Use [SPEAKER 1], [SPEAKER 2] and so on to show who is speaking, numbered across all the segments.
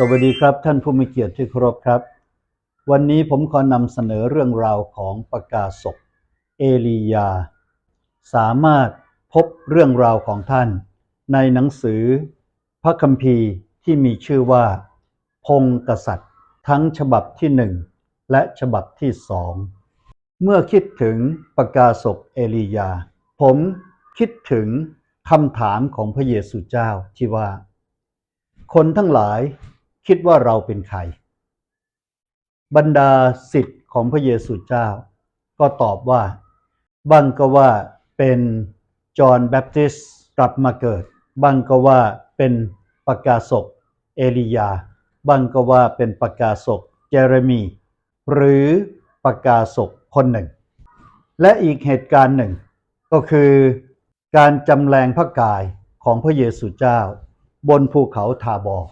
[SPEAKER 1] สวัสดีครับ ท่านผู้มีเกียรติที่เคารพครับ วันนี้ผมขอนำเสนอเรื่องราวของประกาศกเอลียา สามารถพบเรื่องราวของท่าน ในหนังสือ พระคัมภีร์ที่มีชื่อว่า พงกษัตริย์ ทั้งฉบับที่หนึ่งและฉบับที่สองเมื่อคิดถึงประกาศกเอลียา ผมคิดถึงคำถามของพระเยซูเจ้าที่ว่า คนทั้งหลาย คิดว่าเราเป็นใคร บรรดาสิทธิ์ของพระเยซูเจ้า ก็ตอบว่าบางก็ว่าเป็นจอห์นแบปติสต์กลับมาเกิดบางก็ว่าเป็นประกาศกเอลียาบางก็ว่าเป็นประกาศกเจเรมี หรือประกาศกคนหนึ่ง และอีกเหตุการณ์หนึ่ง ก็คือการจำแรงพระกายของพระเยซูเจ้า บนภูเขาทาบอร์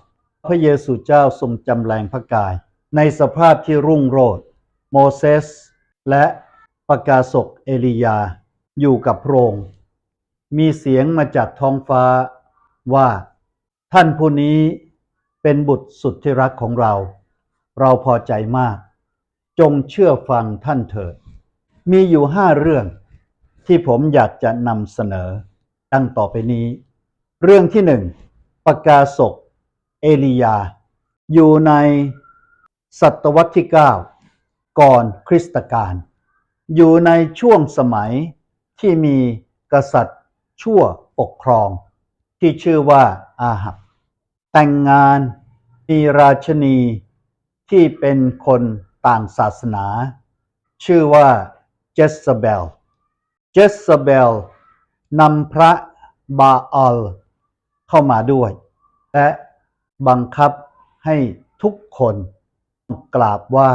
[SPEAKER 1] พระเยซูเจ้าทรงจำแรงพระกาย ในสภาพที่รุ่งโรจน์โมเสสและประกาศกเอลียาอยู่กับพระองค์มีเสียงมาจากท้องฟ้าว่า ท่านผู้นี้เป็นบุตรสุดที่รักของเรา เราพอใจมาก จงเชื่อฟังท่านเถิด มีอยู่ห้าเรื่องที่ผมอยากจะนำเสนอ ดังต่อไปนี้ เรื่องที่หนึ่งประกาศก เอลียา อยู่ในศตวรรษที่ 9 ก่อนคริสตกาลอยู่ในช่วงสมัยที่มีกษัตริย์ชั่วปกครอง ที่ชื่อว่าอาหับ แต่งงานมีราชนีที่เป็นคนต่างศาสนา ชื่อว่าเจสเบล เจสเบลนำพระบาอัลเข้ามาด้วย และ บังคับให้ทุกคนกราบไหว้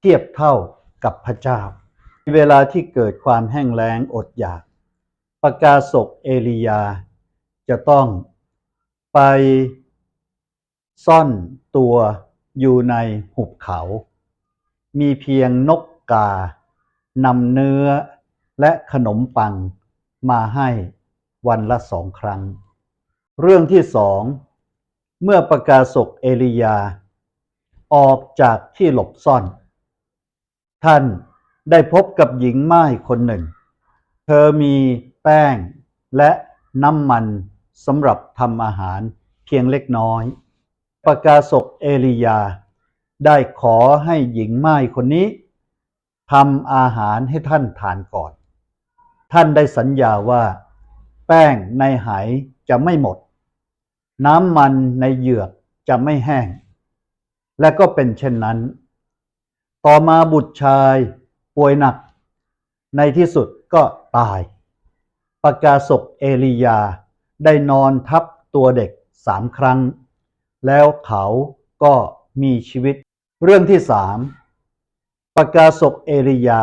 [SPEAKER 1] เทียบเท่ากับพระเจ้า เวลาที่เกิดความแห้งแล้งอดอยากประกาศกเอลียา จะต้องไปซ่อนตัวอยู่ในหุบเขา มีเพียงนกกานำเนื้อและขนมปังมาให้วันละสองครั้ง เรื่องที่สอง เมื่อประกาศกเอลียา ออกจากที่หลบซ่อน ท่านได้พบกับหญิงไม้คนหนึ่ง เธอมีแป้งและน้ำมันสำหรับทำอาหารเพียงเล็กน้อย ประกาศกเอลียา ได้ขอให้หญิงไม้คนนี้ทำอาหารให้ท่านทานก่อน ท่านได้สัญญาว่า แป้งในไหจะไม่หมด น้ำมันในเหยือกจะไม่แห้ง และก็เป็นเช่นนั้น ต่อมาบุตรชายป่วยหนัก ในที่สุดก็ตายประกาศกเอลียาได้นอนทับตัวเด็กสามครั้ง แล้วเขาก็มีชีวิต เรื่องที่สามประกาศกเอลียา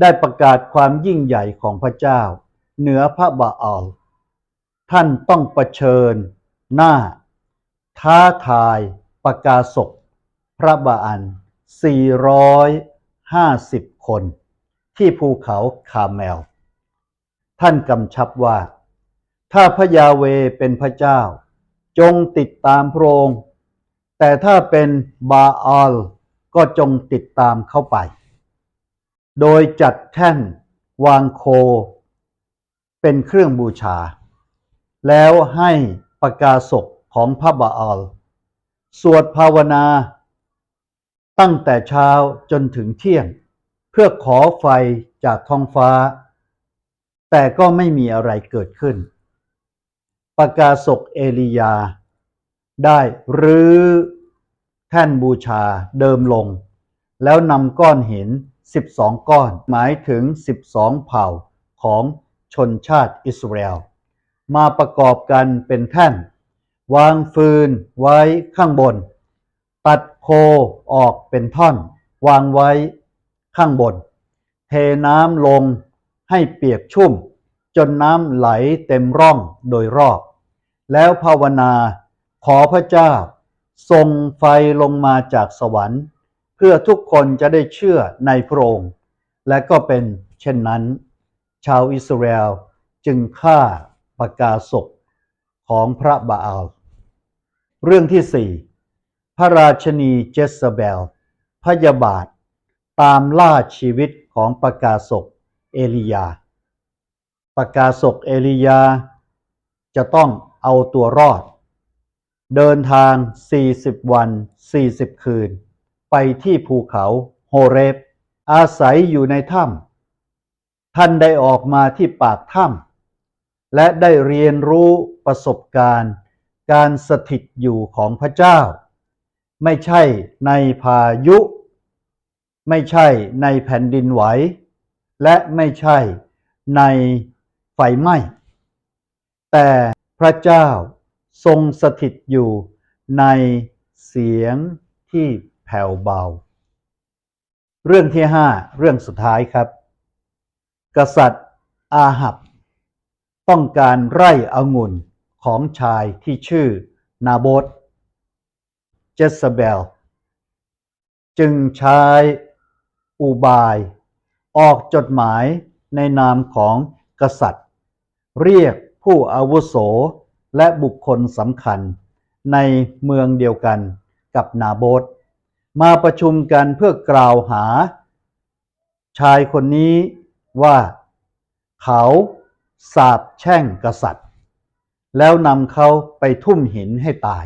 [SPEAKER 1] ได้ประกาศความยิ่งใหญ่ของพระเจ้า เหนือพระบาอัลท่านต้องเผชิญ หน้า ท้าทายประกาศก พระบาอัน 450 คน ที่ภูเขาคาเมล ท่านกำชับว่า ถ้าพระยาเวเป็นพระเจ้า จงติดตามพระองค์ แต่ถ้าเป็นบาอัลก็จงติดตามเข้าไป โดยจัดแท่นวางโค เป็นเครื่องบูชา แล้วให้ ประกาศกของพระบาอัลสวดภาวนา ตั้งแต่เช้าจนถึงเที่ยง เพื่อขอไฟจากท้องฟ้า แต่ก็ไม่มีอะไรเกิดขึ้น ประกาศกเอลียา ได้รื้อแท่นบูชาเดิมลง แล้วนำก้อนหิน 12 ก้อนหมายถึง 12 เผ่าของชนชาติอิสราเอล มาประกอบกันเป็นแท่น วางฟืนไว้ข้างบน ตัดโคออกเป็นท่อน วางไว้ข้างบน เทน้ำลงให้เปียกชุ่ม จนน้ำไหลเต็มร่องโดยรอบ แล้วภาวนาขอพระเจ้าส่งไฟลงมาจากสวรรค์ เพื่อทุกคนจะได้เชื่อในพระองค์และก็เป็นเช่นนั้น ชาวอิสราเอลจึงฆ่า ประกาศกของพระบาอัลเรื่องที่สี่พระราชนีเจสเบล พยาบาท ตามล่าชีวิตของประกาศกเอลียาประกาศกเอลียา จะต้องเอาตัวรอด เดินทาง 40 วัน 40 คืน ไปที่ภูเขาโฮเรบ อาศัยอยู่ในถ้ำท่านได้ออกมาที่ปากถ้ำ และได้เรียนรู้ประสบการณ์ การสถิตอยู่ของพระเจ้า ไม่ใช่ในพายุ ไม่ใช่ในแผ่นดินไหว และไม่ใช่ในไฟไหม้ แต่พระเจ้าทรงสถิตอยู่ในเสียงที่แผ่วเบา เรื่องที่ห้าเรื่องสุดท้ายครับ กษัตริย์อาหับ ต้องการไร่องุ่นของชายที่ชื่อนาโบตเจสเบล จึงใช้อุบาย ออกจดหมายในนามของกษัตริย์ เรียกผู้อาวุโสและบุคคลสำคัญในเมืองเดียวกันกับนาโบตมาประชุมกันเพื่อกล่าวหา ชายคนนี้ว่าเขา สาบแช่งกษัตริย์ แล้วนำเขาไปทุ่มหินให้ตาย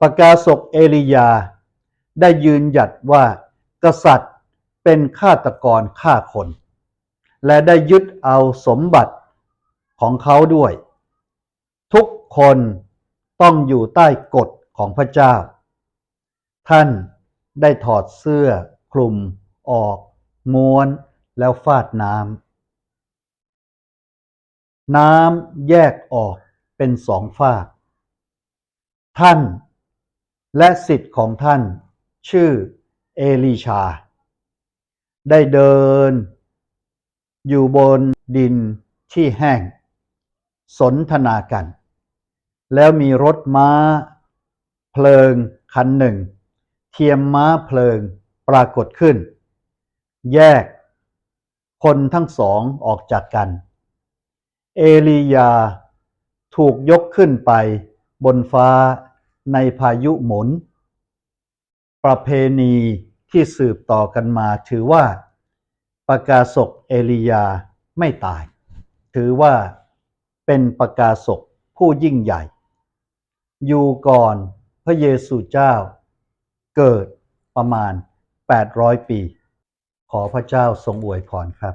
[SPEAKER 1] ประกาศกเอลียาได้ยืนหยัดว่ากษัตริย์เป็นฆาตกรฆ่าคน และได้ยึดเอาสมบัติของเขาด้วย ทุกคนต้องอยู่ใต้กฎของพระเจ้า ท่านได้ถอดเสื้อคลุมออก ม้วนแล้วฟาดน้ำ น้ำแยกออกเป็นสองฝาก ท่านและสิทธิ์ของท่าน ชื่อเอลีชา ได้เดิน อยู่บนดินที่แห้ง สนทนากัน แล้วมีรถม้า เพลิงคันหนึ่ง เทียมม้าเพลิงปรากฏขึ้น แยกคนทั้งสองออกจากกัน เอลียา ถูกยกขึ้นไปบนฟ้าในพายุหมุน ประเพณีที่สืบต่อกันมาถือว่าประกาศกเอลียาไม่ตาย ถือว่าเป็นประกาศกผู้ยิ่งใหญ่ อยู่ก่อนพระเยซูเจ้า เกิดประมาณ 800 ปี ขอพระเจ้าทรงอวยพรครับ